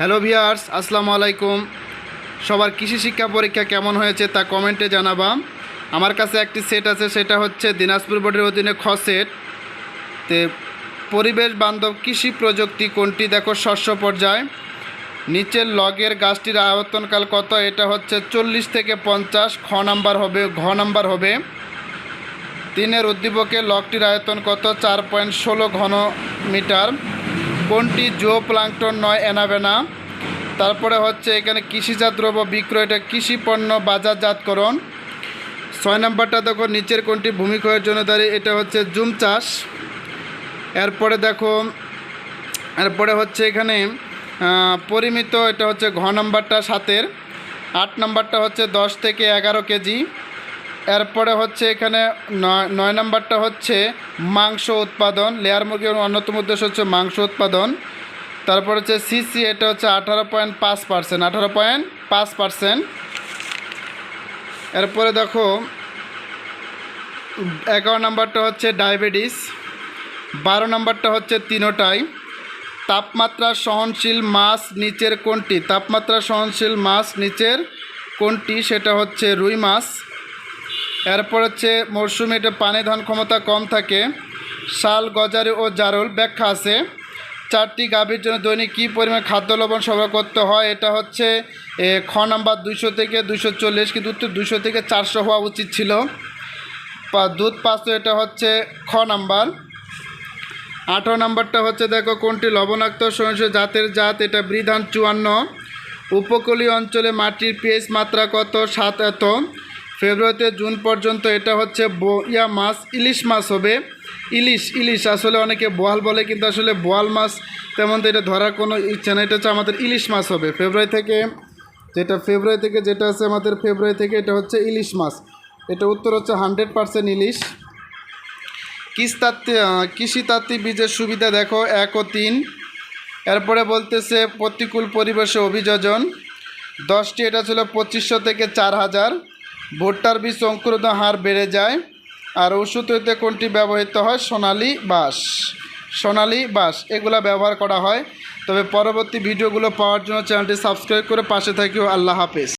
Hello viewers আসসালামু আলাইকুম। সবার কৃষি শিক্ষা পরীক্ষা কেমন হয়েছে তা কমেন্টে জানাবা। আমার কাছে একটি সেট আছে, সেটা হচ্ছে দিনাজপুর বোর্ডের অধীনে খ সেট। তে পরিবেশ বান্ধব কৃষি প্রযুক্তি কোনটি? দেখো শস্য পর্যায়। নিচের লগের গাছটির আয়তনকাল কত? এটা হচ্ছে চল্লিশ থেকে পঞ্চাশ। খ নাম্বার হবে, ঘ নাম্বার হবে। তিনের উদ্দীপকে লগটির আয়তন কত? চার পয়েন্ট ষোলো ঘন মিটার কোনটি জো প্লাঙ্কটন নয়, এনাবেনা। তারপরে হচ্ছে এখানে কৃষিজাত দ্রব্য বিক্রয়, এটা কৃষি পণ্য বাজারজাতকরণ। ছয় নম্বরটা দেখো, নিচের কোনটি ভূমিক্ষয়ের জন্য দাঁড়িয়ে এটা হচ্ছে জুম চাষ। এরপরে দেখো, এরপরে হচ্ছে এখানে পরিমিত, এটা হচ্ছে ঘ নম্বরটা সাতের। আট নম্বরটা হচ্ছে দশ থেকে এগারো কেজি। এরপরে হচ্ছে এখানে নয় নম্বরটা হচ্ছে মাংস উৎপাদন লেয়ার মুরগির অন্যতম উদ্দেশ্য হচ্ছে মাংস উৎপাদন। তারপর হচ্ছে সিসি এটা হচ্ছে আঠারো পয়েন্ট পাঁচ পার্সেন্ট আঠারো পয়েন্ট পাঁচ পার্সেন্ট এরপরে দেখো, এগারো নম্বরটা হচ্ছে ডায়াবেটিস, বারো নম্বরটা হচ্ছে তিনোটাই। তাপমাত্রা সহনশীল মাছ নিচের কোনটি? তাপমাত্রা সহনশীল মাছ নিচের কোনটি? সেটা হচ্ছে রুই মাছ। এরপর হচ্ছে মরশুমে এটা পানি ধান ক্ষমতা কম থাকে। শাল, গজারি ও জারুল ব্যাখ্যা আছে। চারটি গাভীর জন্য দৈনিক কী পরিমাণ খাদ্য লবণ সরবরাহ করতে হয়? এটা হচ্ছে খ নাম্বার দুশো থেকে দুশো চল্লিশ, কিন্তু উত্তর দুশো থেকে চারশো হওয়া উচিত ছিল। দুধ পাঁচশো এটা হচ্ছে খ নাম্বার। আঠারো নাম্বারটা হচ্ছে, দেখো কোনটি? লবণাক্ত সহিংস জাতের জাত, এটা বৃধান চুয়ান্ন। উপকূলীয় অঞ্চলে মাটির পিএইচ মাত্রা কত? সাত এত। ফেব্রুয়ারিতে জুন পর্যন্ত এটা হচ্ছে ব- ইয়া মাছ ইলিশ মাছ হবে। ইলিশ ইলিশ আসলে অনেকে বোয়াল বলে, কিন্তু আসলে বোয়াল মাছ তেমন তো এটা ধরার কোনো ইচ্ছা নেই। এটা হচ্ছে আমাদের ইলিশ মাছ হবে। ফেব্রুয়ারি থেকে যেটা ফেব্রুয়ারি থেকে যেটা আছে আমাদের ফেব্রুয়ারি থেকে এটা হচ্ছে ইলিশ মাছ এটা উত্তর হচ্ছে হান্ড্রেড পার্সেন্ট ইলিশ। কৃষিতাত্ত্বিক কৃষিতাত্ত্বিক বীজের সুবিধা দেখো, এক ও তিন। এরপরে বলতেছে প্রতিকূল পরিবেশে অভিযোজন। দশটি, এটা ছিল পঁচিশশো থেকে চার হাজার। ভুট্টার বীজ অঙ্কুরোদন হার বেড়ে যায়। আর ওষুধ হইতে কোনটি ব্যবহৃত হয়? সোনালি বাস সোনালি বাঁশ, এগুলা ব্যবহার করা হয়। তবে পরবর্তী ভিডিওগুলো পাওয়ার জন্য চ্যানেলটি সাবস্ক্রাইব করে পাশে থাকিও আল্লাহ হাফেজ।